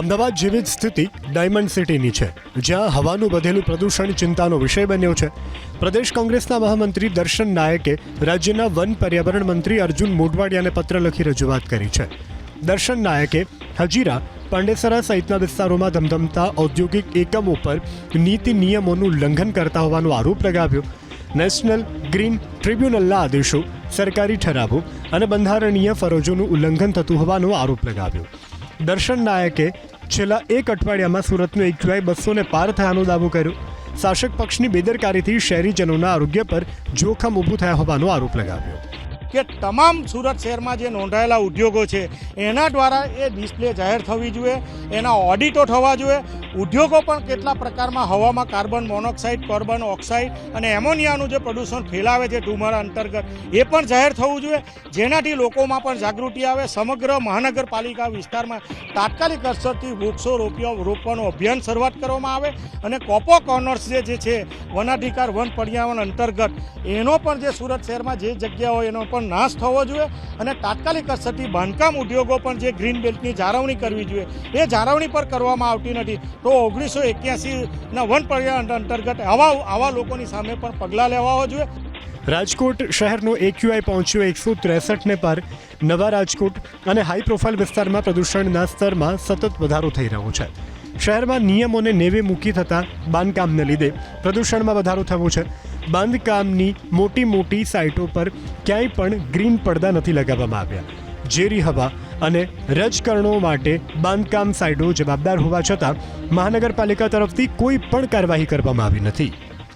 અમદાવાદ જેવી જ સ્થિતિ ડાયમંડ સિટીની છે, જ્યાં હવાનું વધેલું પ્રદૂષણ ચિંતાનો વિષય બન્યો છે. પ્રદેશ કોંગ્રેસના મહામંત્રી દર્શન નાયકે રાજ્યના વન પર્યાવરણ મંત્રી અર્જુન મોઢવાડિયાને પત્ર લખી રજૂઆત કરી છે. દર્શન નાયકે હજીરા, પાંડેસરા સહિતના વિસ્તારોમાં ધમધમતા ઔદ્યોગિક એકમો પર નીતિ નિયમોનું ઉલ્લંઘન કરતા હોવાનો આરોપ લગાવ્યો. નેશનલ ગ્રીન ટ્રિબ્યુનલના આદેશો સરકારી ઠરાવો અને બંધારણીય ફરજોનું ઉલ્લંઘન થતું હોવાનો આરોપ લગાવ્યો. દર્શન નાયકે છેલ્લા એક અઠવાડિયામાં સુરતનું એક્યુઆઈ બસોને પાર થયાનો દાવો કર્યો. શાસક પક્ષની બેદરકારીથી શહેરીજનોના આરોગ્ય પર જોખમ ઊભું થયા હોવાનો આરોપ લગાવ્યો. કે તમામ સુરત શહેરમાં જે નોંધાયેલા ઉદ્યોગો છે, એના દ્વારા એ ડિસ્પ્લે જાહેર થવી જોઈએ, એના ઓડિટો થવા જોઈએ ઉદ્યોગો પણ કેટલા પ્રકારમાં હવામાં કાર્બન મોનોક્સાઇડ, કાર્બન ઓક્સાઇડ અને એમોનિયાનું જે પ્રદૂષણ ફેલાવે છે ધુમાડા અંતર્ગત, એ પણ જાહેર થવું જોઈએ. જેનાથી લોકોમાં પણ જાગૃતિ આવે. સમગ્ર મહાનગરપાલિકા વિસ્તારમાં તાત્કાલિક અસરથી વૃક્ષો રોપ્યો, રોપવાનું અભિયાન શરૂઆત કરવામાં આવે અને કોપો કોર્નર્સ જે છે, વનાધિકાર, વન પર્યાવરણ અંતર્ગત, એનો પણ જે સુરત શહેરમાં જે જગ્યા હોય, એનો પણ નાશ થવો જોઈએ અને તાત્કાલિક અસરથી બાંધકામ ઉદ્યોગો પણ જે ગ્રીન બેલ્ટની જાળવણી કરવી જોઈએ, એ જાળવણી પર કરવામાં આવતી નથી. તો ઓગણીસો એક્યાસીના વન પર્યાવરણ અંતર્ગત આવા આવા લોકોની સામે પણ પગલાં લેવા જોઈએ. રાજકોટ શહેરનો એક્યુઆઈ પહોંચ્યો એકસો ત્રેસઠને પર. નવા રાજકોટ અને હાઈ પ્રોફાઇલ વિસ્તારમાં પ્રદૂષણના સ્તરમાં સતત વધારો થઈ રહ્યો છે. શહેરમાં નિયમોને નેવે મૂકી થતાં બાંધકામને લીધે પ્રદૂષણમાં વધારો થયો છે. બાંધકામની મોટી મોટી સાઇટો પર ક્યાંય પણ ગ્રીન પડદા નથી લગાવવામાં આવ્યા. ઝેરી હવા અને રજકરણો માટે બાંધકામ સાઇટો જવાબદાર હોવા છતાં મહાનગરપાલિકા તરફથી કોઈ પણ કાર્યવાહી કરવામાં આવી નથી.